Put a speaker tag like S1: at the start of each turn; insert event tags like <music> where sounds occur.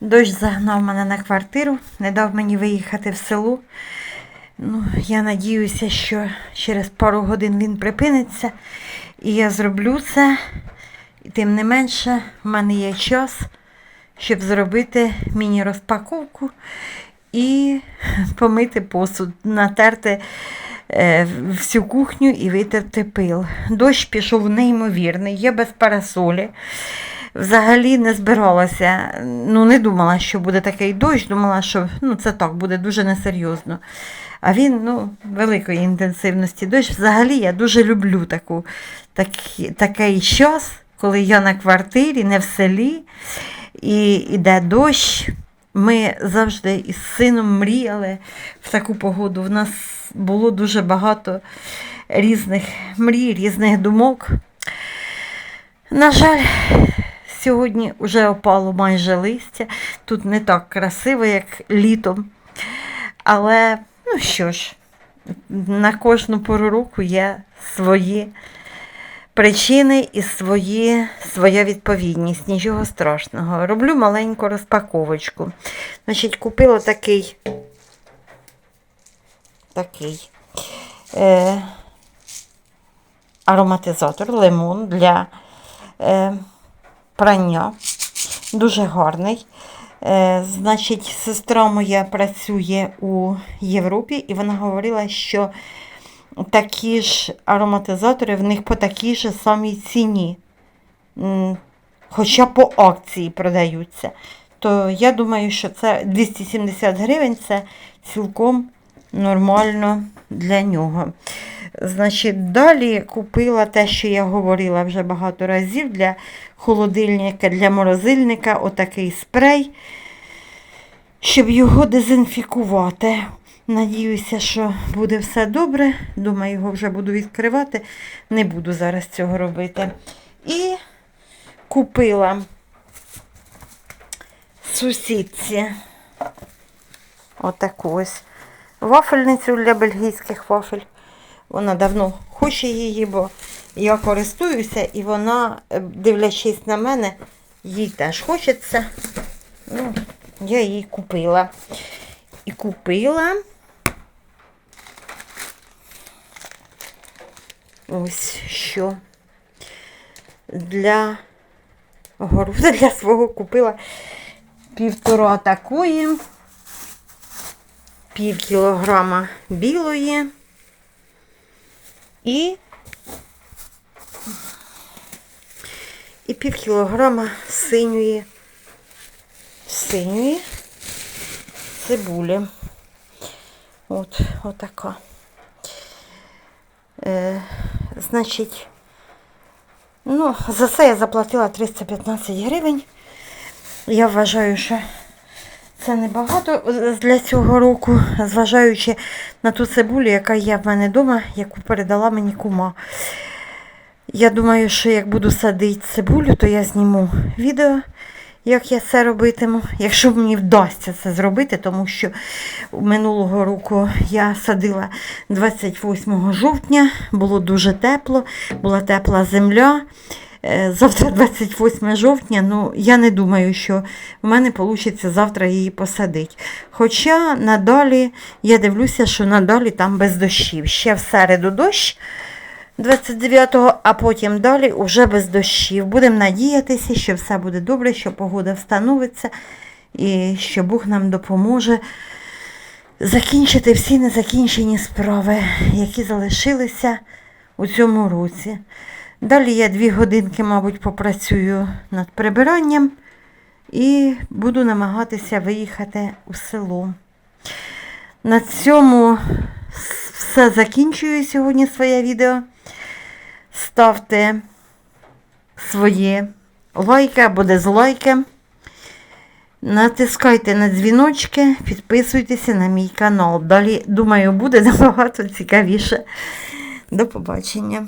S1: Дощ загнав мене на квартиру, не дав мені виїхати в село. Ну, я надіюся, що через пару годин він припиниться, і я зроблю це. І тим не менше, в мене є час, щоб зробити міні-розпаковку і помити посуд, натерти е, всю кухню і витерти пил. Дощ пішов неймовірний, я без парасолі. Взагалі не збиралася, ну не думала, що буде такий дощ, думала, що ну, це так буде дуже несерйозно. А він ну, великої інтенсивності. Дощ взагалі я дуже люблю таку, так, такий час, коли я на квартирі, не в селі, і йде дощ. Ми завжди із сином мріяли в таку погоду. В нас було дуже багато різних мрій, різних думок. На жаль, сьогодні вже опало майже листя. Тут не так красиво, як літом. Але, ну що ж, на кожну пору року є свої причини і свої, своя відповідність. Нічого страшного. Роблю маленьку розпаковочку. Значить, купила такий такий е, ароматизатор лимон для е, прання. Дуже гарний. Е, значить, сестра моя працює у Європі, і вона говорила, що такі ж ароматизатори в них по такій же самій ціні. Хоча по акції продаються. То я думаю, що це 270 гривень це цілком нормально для нього. Значить, далі купила те, що я говорила вже багато разів для холодильника, для морозильника, отакий спрей, щоб його дезінфікувати. Надіюся, що буде все добре. Думаю, його вже буду відкривати. Не буду зараз цього робити. І купила сусідці отаку ось вафельницю для бельгійських вафель. Вона давно хоче її, бо я користуюся, і вона, е, дивлячись на мене, їй теж хочеться. Ну, я її купила. І купила ось що для городу <laughs> для свого купила півтора такої, пів кілограма білої і, і пів кілограма синьої, синьої цибулі. От, отака. Е, значить, ну, за це я заплатила 315 гривень. Я вважаю, що це небагато для цього року, зважаючи на ту цибулю, яка є в мене вдома, яку передала мені кума. Я думаю, що як буду садити цибулю, то я зніму відео, як я це робитиму. Якщо мені вдасться це зробити, тому що минулого року я садила 28 жовтня, було дуже тепло, була тепла земля. Е, Завтра <laughs> 28 жовтня, ну я не думаю, що в мене вийде завтра її посадити. Хоча надалі я дивлюся, що надалі там без дощів. Ще в середу дощ 29-го, а потім далі вже без дощів. Будемо надіятися, що все буде добре, що погода встановиться і що Бог нам допоможе закінчити всі незакінчені справи, які залишилися у цьому році. Далі я дві годинки, мабуть, попрацюю над прибиранням і буду намагатися виїхати у село. На цьому все закінчую сьогодні своє відео. Ставте свої лайки або дизлайки. Натискайте на дзвіночки, підписуйтеся на мій канал. Далі, думаю, буде <laughs> набагато цікавіше. До побачення.